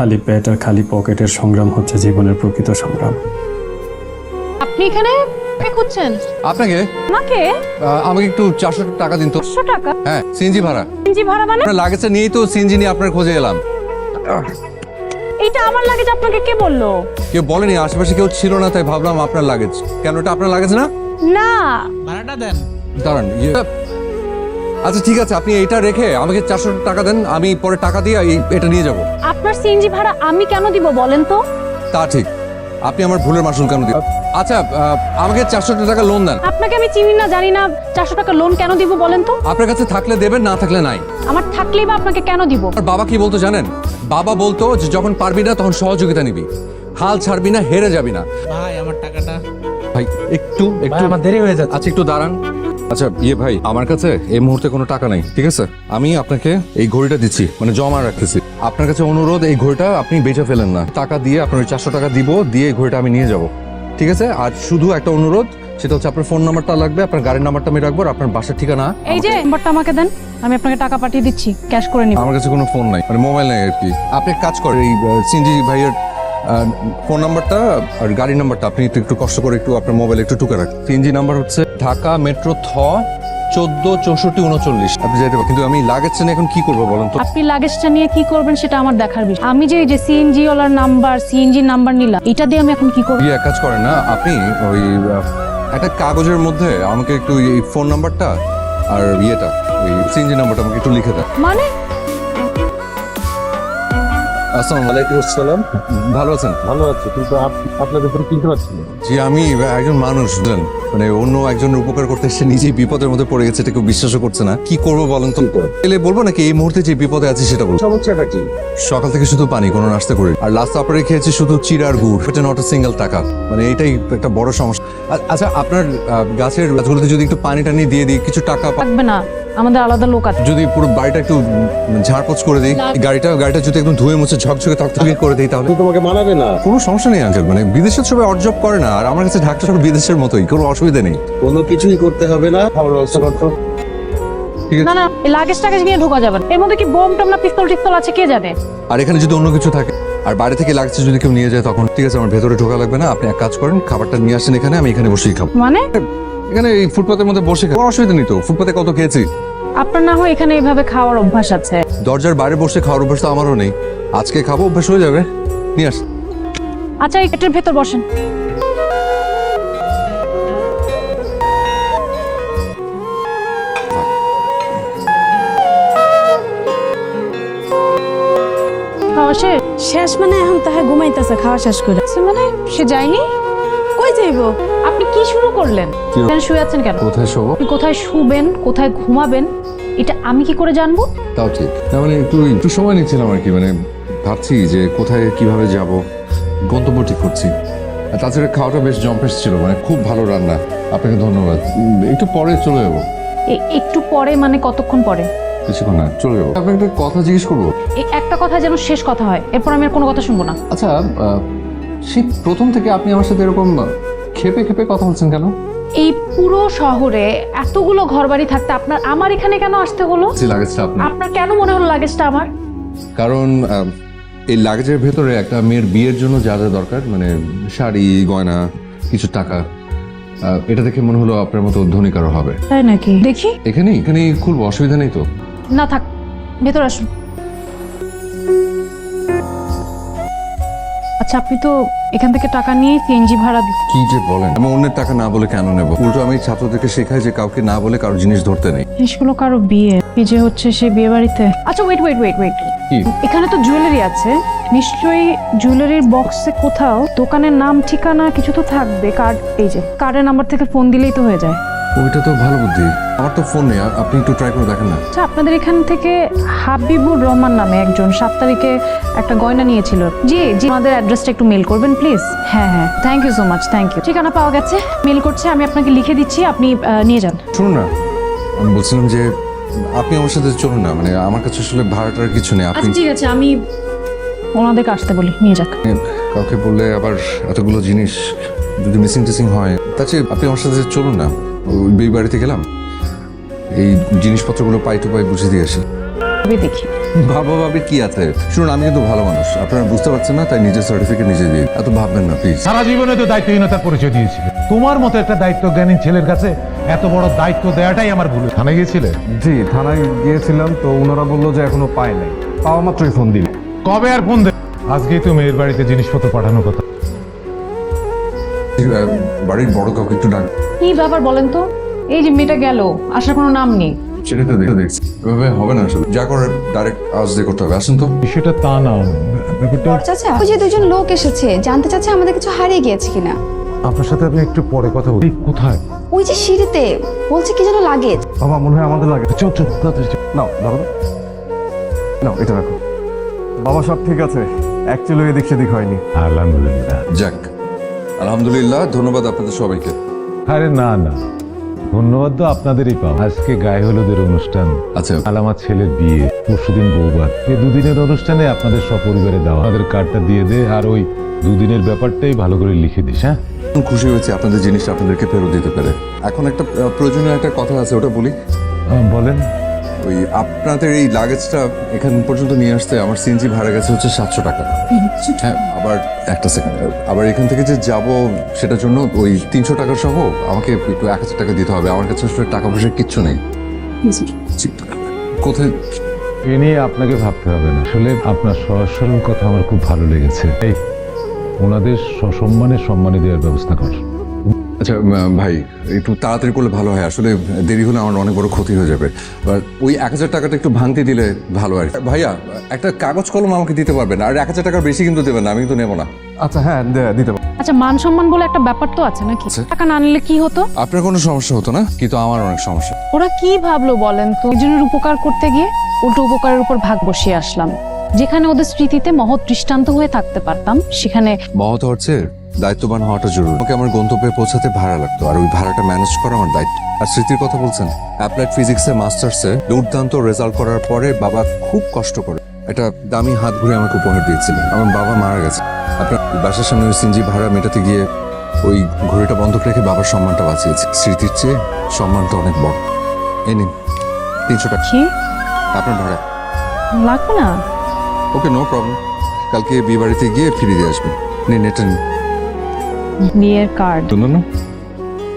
খালি পেট আর খালি পকেটের সংগ্রাম হচ্ছে জীবনের প্রকৃত সংগ্রাম। আপনি এখানে কে খুঁজছেন? আপনাকে? আমাকে? আহ, আমাকে একটু চারশো টাকা দিন তো। পাঁচশো টাকা? হ্যাঁ সিএনজি ভাড়া। সিএনজি ভাড়া মানে? আপনার লাগেজটা নিয়েই তো সিএনজি নিয়ে আপনার খোঁজে এলাম। এটা আমার লাগেজ আপনাকে কে বলল? কেউ বলেনি আশেপাশে কেউ ছিল না তাই ভাবলাম আপনার লাগেজ। কেন এটা আপনার লাগেজ না? না। ভাড়াটা দেন। দাঁড়ান ইয়ে- আচ্ছা ঠিক আছে আপনি এটা রেখে আমাকে চারশো টাকা দেন আমি পরে টাকা দিয়ে এই- এটা নিয়ে যাব। আপনার সিএনজি ভাড়া আমি কেন দিব বলেন তো? তা ঠিক। আপনি আমার ভুলের মাসুল কেন দিন আচ্ছা আহ, আমাকে চারশো টাকা লোন দেন। আপনাকে আমি চিনি না জানি না চারশো টাকা লোন কেন দিব বলেন তো? আপনার কাছে থাকলে দেবেন না থাকলে নাই। আমার থাকলেই বা আপনাকে কেন দিব? আর বাবা কি বলতো জানেন? বাবা বলতো যে যখন পারবি না তখন সহযোগিতা নিবি। হাল ছাড়বি না হেরে যাবি না। ভাই আমার টাকাটা ভাই একটু একটু। আমার দেরি হয়ে যাচ্ছে। আচ্ছা একটু দাঁড়ান। আচ্ছা ইয়ে ভাই আমার কাছে এই মুহূর্তে কোনো টাকা নাই ঠিক আছে? আমি আপনাকে এই ঘড়িটা দিচ্ছি মানে জমা রাখতেছি। আপনার কাছে অনুরোধ এই ঘড়িটা আপনি বেচে ফেলেন না। টাকা দিয়ে আপনার চারশো টাকা দিব দিয়ে এই ঘড়িটা আমি নিয়ে যাব। ঠিক আছে? আর শুধু একটা অনুরোধ সেটা হচ্ছে আপনার ফোন নাম্বারটা লাগবে আপনার গাড়ির নাম্বারটা আমি রাখব আপনার বাসার ঠিকানা। এই যে নাম্বারটা আমাকে দেন আমি আপনাকে টাকা পাঠিয়ে দিচ্ছি ক্যাশ করে নিব। আমার কাছে কোনো ফোন নাই মানে মোবাইল নাই আর কি। আপনি কাজ করেন এই সিনজি ভাইয়ের ফোন নাম্বারটা আর গাড়ির নাম্বারটা আপনি একটু একটু কষ্ট করে একটু আপনার মোবাইলে একটু টুকে রাখেন। সিনজি নাম্বার হচ্ছে ঢাকা মেট্রো থ চোদ্দ চৌষট্টি উনচল্লিশ। আপনি পারেন। কিন্তু আমি লাগেজটা নিয়ে এখন কি করব বলেন তো? আপনি লাগেজটা নিয়ে কি করবেন সেটা আমার দেখার বিষয়। আমি যে এই যে সিএনজি ওলার নাম্বার সিএনজি নাম্বার নিলাম এটা দিয়ে আমি এখন কি করব? ইয়ে এক কাজ করেন না আপনি ওই একটা কাগজের মধ্যে আমাকে একটু ফোন নাম্বারটা আর ইয়েটা ওই সিনজি নাম্বারটা আমাকে একটু লিখে দেন। মানে? আসসালামু আলাইকুম আসসালাম। ভালো আছেন? ভালো আছে কিন্তু আপ- আপনাদের উপরে কিনতে পারছি জি আমি একজন মানুষ বুঝলেন মানে অন্য একজনের উপকার করতে এসে নিজেই বিপদের মধ্যে পড়ে গেছে এটা কেউ বিশ্বাসও করছে না। কি করব বলেন তো? এলে বলব নাকি এই মুহূর্তে যে বিপদে আছে সেটা বলব সমস্যাটা কি? সকাল থেকে শুধু পানি কোনো নাস্তা করি আর লাস্ট আপারে খেয়েছি শুধু চিড়ার গুড় এটা নট সিঙ্গেল টাকা। মানে এটাই একটা বড় সমস্যা। আচ্ছা আপনার গাছের গাছগুলোতে যদি একটু পানি টানি দিয়ে দিই কিছু টাকা পা- লাগবে না। আমাদের আলাদা লোক আছে। যদি পুরো বাড়িটা একটু ঝাড়পোছ করে দিই গাড়িটা গাড়িটা যদি একদম ধুয়ে মুছে ঝকঝকে তকতকে করে দিই তাহলে। তোমাকে মানাবে না। কোনো সমস্যা নেই আঙ্কেল মানে বিদেশের সবাই অর্জব করে না আর আমার কাছে ঢাকা সব বিদেশের মতোই কোনো অসুবিধা নেই। কোনো কিছুই করতে হবে না। খাবার ব্যবস্থা করতো ঠিক আছে। না না লাগেজ টাগেজ নিয়ে ঢোকা যাবে এর মধ্যে কি বোম টম না পিস্তল টিস্তল আছে কে জানে? আর এখানে যদি অন্য কিছু থাকে আর বাইরে থেকে লাগছে যদি কেউ নিয়ে যায় তখন ঠিক আছে আমার ভেতরে ঢোকা লাগবে না। আপনি এক কাজ করেন খাবারটা নিয়ে আসেন এখানে আমি এখানে বসেই খাব। মানে? এখানে এই ফুটপাতের মধ্যে বসে খাব। অসুবিধা নেই তো। ফুটপাতে কত খেয়েছি? আপনার না হয় এখানে এইভাবে খাওয়ার অভ্যাস আছে। দরজার বাইরে বসে খাওয়ার অভ্যাস তো আমারও নেই। আজকে খাব অভ্যাস হয়ে যাবে। নিয়ে আস। আচ্ছা এটার ভেতর বসেন। শেষ শেষ মানে এখন তাহে ঘুমাইতেছে খাওয়া শেষ করে। মানে সে যায়নি? কই যাইবো? আপনি কি শুরু করলেন? কেন শুয়ে আছেন কেন? কোথায় শোবো? আপনি কোথায় শুবেন? কোথায় ঘুমাবেন? এটা আমি কি করে জানব? তাও ঠিক। না মানে একটু একটু সময় নিচ্ছিলাম আর কি মানে ভাবছি যে কোথায় কীভাবে যাব গন্তব্য ঠিক করছি। আর তাছাড়া খাওয়াটা বেশ জম্পেস ছিল মানে খুব ভালো রান্না। আপনাকে ধন্যবাদ। একটু পরে চলে যাব। একটু পরে মানে কতক্ষণ পরে? কিছুক্ষণ না চলে যাব। আপনাকে একটা কথা জিজ্ঞেস করব? এই একটা কথা যেন শেষ কথা হয় এরপর আমি আর কোনো কথা শুনব না। আচ্ছা আহ, সেই প্রথম থেকে আপনি আমার সাথে এরকম খেপে খেপে কথা বলছেন কেন? এই পুরো শহরে এতগুলো ঘরবাড়ি থাকতে আপনার আমার এখানে কেন আসতে হলো? যে লাগেজটা আপনার। আপনার কেন মনে হলো লাগেজটা আমার? কারণ আহ, এই লাগেজের ভেতরে একটা মেয়ের বিয়ের জন্য যা যা দরকার মানে শাড়ি গয়না কিছু টাকা আহ, এটা দেখে মনে হলো আপনার মতো ধনী কারও হবে। তাই নাকি? দেখি। এখানেই এখানেই খুব অসুবিধা নেই তো। না থাক ভেতর আসুন। আচ্ছা আপনি তো এখান থেকে টাকা নিয়ে সিএনজি ভাড়া দিচ্ছেন। কি যে বলেন? আমি অন্যের টাকা না বলে কেন নেব? উল্টো আমি ছাত্রদেরকে শেখাই যে কাউকে না বলে কারও জিনিস ধরতে নেই। জিনিসগুলো কারও বিয়ে কি যে হচ্ছে সে বিয়ে বাড়িতে আচ্ছা ওয়েট ওয়েট ওয়েট ওয়েট এখানে তো জুয়েলারি আছে। নিশ্চয়ই জুয়েলারির বক্সে কোথাও দোকানের নাম ঠিকানা কিছু তো থাকবে। কার্ড এই যে কার্ডের নাম্বার থেকে ফোন দিলেই তো হয়ে যায়। ওইটা তো ভালো বুদ্ধি। আমার তো ফোন নেই আপনি একটু ট্রাই করে দেখেন না। আচ্ছা আপনাদের এখান থেকে হাবিবুর রহমান নামে একজন সাত তারিখে একটা গয়না নিয়েছিল। জি জি আমাদের অ্যাড্রেসটা একটু মেল করবেন প্লিজ হ্যাঁ হ্যাঁ thank you so much thank you ঠিকানা পাওয়া গেছে মেল করছে আমি আপনাকে লিখে দিচ্ছি আপনি আহ, নিয়ে যান। শুনুন না আমি বলছিলাম যে আপনি আমার সাথে চলুন না মানে আমার কাছে আসলে ভাড়াটার কিছু নেই আপনি আচ্ছা ঠিক আছে আমি ওনাদেরকে আসতে বলি নিয়ে যাক। কাউকে বললে আবার এতগুলো জিনিস যদি মিসিং টিসিং হয় তাছে আপনি আমার সাথে চলুন না। বিয়ে বাড়িতে গেলাম। এই জিনিসপত্রগুলো পাই টু পাই বুঝে দিয়ে আসি। দেখি। বাবা ভাবি কি আছে। শুনুন আমি কিন্তু ভালো মানুষ। আপনারা বুঝতে পারছেন না তাই নিজের সার্টিফিকেট নিজে দিই। এত ভাববেন না প্লিজ সারা জীবনে তো দায়িত্বহীনতার পরিচয় দিয়েছিলে তোমার মতো একটা দায়িত্ব জ্ঞানী ছেলের কাছে এত বড় দায়িত্ব দেওয়াটাই আমার ভুল। থানায় গিয়েছিলে? জি থানায় গিয়েছিলাম তো ওনারা বলল যে এখনও পায় নাই। পাওয়া মাত্রই ফোন দিল। কবে আর ফোন দে আজকেই তো মেয়ের বাড়িতে জিনিসপত্র পাঠানোর কথা। বাড়ির বড় কাউকে একটু ডাক। কি ব্যাপার বলেন তো? এই যে মেয়েটা গেল আসার কোনো নাম নেই। সেটা তো দেখে দেখছি। এভাবে হবে না আসলে। যা করে ডাইরেক্ট আওয়াজ দিয়ে করতে হবে। আসুন তো। বিষয়টা তা না। ব্যাপারটা চাচা ওই যে দুজন লোক এসেছে। জানতে চাচ্ছে আমাদের কিছু হারিয়ে গিয়েছে কিনা। আপনার সাথে আমি একটু পরে কথা বলি। কোথায়? ওই যে সিঁড়িতে। বলছে কি যেন লাগে। বাবা মনে হয় আমাদের লাগে। চল চল তাড়াতাড়ি নাও ধরো। নাও এটা রাখো। বাবা সব ঠিক আছে। অ্যাকচুয়ালি এদিক সেদিক হয়নি। আলহামদুলিল্লাহ। যাক। আলহামদুলিল্লাহ ধন্যবাদ আপনাদের সবাইকে। আরে না না। ধন্যবাদ তো আপনাদেরই পাও আজকে গায়ে হলুদের অনুষ্ঠান। আচ্ছা কাল আমার ছেলের বিয়ে পরশুদিন বৌবার এই দুদিনের অনুষ্ঠানে আপনাদের সপরিবারে দাও আমাদের কার্ডটা দিয়ে দে আর ওই দুদিনের ব্যাপারটাই ভালো করে লিখে দিস হ্যাঁ? খুশি হয়েছি আপনাদের জিনিসটা আপনাদেরকে ফেরত দিতে পেরে। এখন একটা প্রয়োজনীয় একটা কথা আছে ওটা বলি। বলেন। ওই আপনাদের এই লাগেজটা এখান পর্যন্ত নিয়ে আসতে আমার সিএনজি ভাড়া গেছে হচ্ছে সাতশো টাকা। হ্যাঁ আবার একটা সেকেন্ড আবার এখান থেকে যে যাব সেটার জন্য ওই তিনশো টাকা সহ আমাকে একটু এক হাজার টাকা দিতে হবে। আমার কাছে আসলে টাকা পয়সা কিচ্ছু নেই। কোথায়? এ নিয়ে আপনাকে ভাবতে হবে না। আসলে আপনার সহজ সরল কথা আমার খুব ভালো লেগেছে। এই ওনাদের সসম্মানে সম্মানে দেওয়ার ব্যবস্থা কর আচ্ছা ভাই একটু তাড়াতাড়ি করলে ভালো হয়। আসলে দেরি হলে আমার অনেক বড় ক্ষতি হয়ে যাবে। আর ওই এক হাজার টাকাটা একটু ভাঙতে দিলে ভালো আর ভাইয়া একটা কাগজ কলম আমাকে দিতে পারবেন আর এক হাজার টাকার বেশি কিন্তু দেবেন না আমি কিন্তু নেব না। আচ্ছা হ্যাঁ দিতে পারো আচ্ছা মান সম্মান বলে একটা ব্যাপার তো আছে নাকি? টাকা না নিলে কি হতো? আপনার কোনো সমস্যা হতো না? কিন্তু আমার অনেক সমস্যা। ওরা কি ভাবলো বলেন তো? একজনের উপকার করতে গিয়ে উল্টো উপকারের উপর ভাগ বসিয়ে আসলাম। যেখানে ওদের স্মৃতিতে মহৎ দৃষ্টান্ত হয়ে থাকতে পারতাম সেখানে মহৎ হচ্ছে দায়িত্ববান হওয়াটা জরুরি। আমাকে আমার গন্তব্যে পৌঁছাতে ভাড়া লাগতো আর ওই ভাড়াটা ম্যানেজ করা আমার দায়িত্ব। আর স্মৃতির কথা বলছেন অ্যাপ্লাইড ফিজিক্সে মাস্টার্সে দুর্দান্ত রেজাল্ট করার পরে বাবা খুব কষ্ট করে একটা দামি হাত ঘুরে আমাকে উপহার দিয়েছিলেন। আমার বাবা মারা গেছে। আপনার বাসার সামনে ওই সিনজি ভাড়া মেটাতে গিয়ে ওই ঘড়িটা বন্ধক রেখে বাবার সম্মানটা বাঁচিয়েছে। স্মৃতির চেয়ে সম্মানটা অনেক বড়। এ নিন তিনশো টাকা। আপনার ভাড়া। লাগবে না? ওকে নো প্রবলেম কালকে বিয়ে বাড়িতে গিয়ে ফিরিয়ে দিয়ে আসবেন। নিন এটা নিন। বিয়ের কার্ড সুন্দর না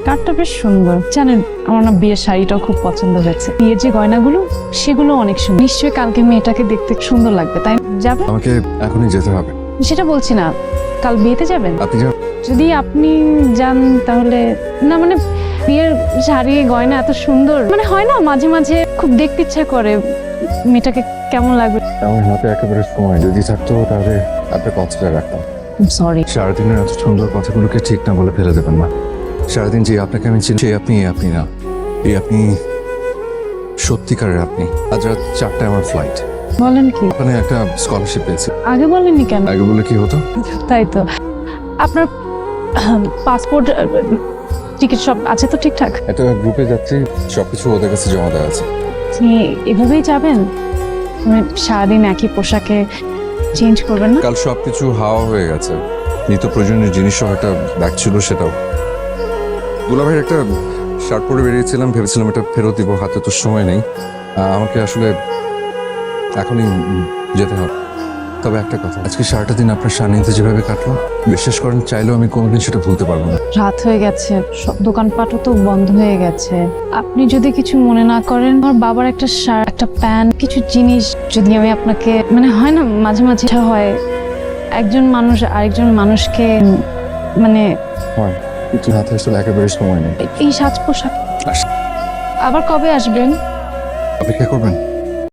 কার্ডটা বেশ সুন্দর। জানেন আমার না বিয়ের শাড়িটাও খুব পছন্দ হয়েছে। বিয়ের যে গয়নাগুলো সেগুলো অনেক সুন্দর। নিশ্চয়ই কালকে মেয়েটাকে দেখতে সুন্দর লাগবে তাই যাবে আমাকে এখনই যেতে হবে। সেটা বলছি না। কাল বিয়েতে যাবেন? আপনি যা যদি আপনি যান তাহলে না মানে বিয়ের শাড়ি গয়না এত সুন্দর। মানে হয় না মাঝে মাঝে খুব দেখতে ইচ্ছা করে মেয়েটাকে কেমন লাগবে? আমার হাতে একেবারে সময়। যদি থাকতো তাহলে আপনার কথাটা রাখতাম। সরি সারাদিনের এত সুন্দর কথাগুলোকে ঠিক না বলে ফেলে দেবেন না। সারাদিন যে আপনাকে আমি চিনি সেই আপনি আপনি না। এই আপনি সত্যিকারের আপনি। আজ রাত চারটায় আমার ফ্লাইট বলেন কি? ওখানে একটা স্কলারশিপ পেয়েছি। আগে বলেননি কেন? আগে বলে কি হতো? তাই তো। আপনার পাসপোর্ট টিকিট সব আছে তো ঠিকঠাক? একটা গ্রুপে যাচ্ছি সবকিছু ওদের কাছে জমা দেওয়া আছে। আপনি এভাবেই যাবেন? মানে সারাদিন একই পোশাকে চেঞ্জ করবেন না? কাল সব কিছু হাওয়া হয়ে গেছে। নিত্য প্রয়োজনীয় জিনিস সহ একটা ব্যাগ ছিল সেটাও। দুলাভাইয়ের একটা শার্ট পরে বেরিয়েছিলাম, ভেবেছিলাম এটা ফেরত দিব, হাতে তো সময় নেই। আমাকে আসলে এখনই যেতে হবে। তবে একটা কথা আজকে সারাটা দিন আপনার সান্নিধ্যে যেভাবে কাটলো বিশ্বাস করেন চাইলেও আমি কোনোদিন সেটা ভুলতে পারব না। রাত হয়ে গেছে সব দোকানপাটও তো বন্ধ হয়ে গেছে। আপনি যদি কিছু মনে না করেন আমার বাবার একটা শার্ট একটা প্যান্ট কিছু জিনিস যদি আমি আপনাকে মানে হয় না মাঝে মাঝে হয় একজন মানুষ আরেকজন মানুষকে মানে হয় কিন্তু হাতে আসলে একেবারে সময় নেই। এই সাজ পোশাক। আবার কবে আসবেন? অপেক্ষা করবেন।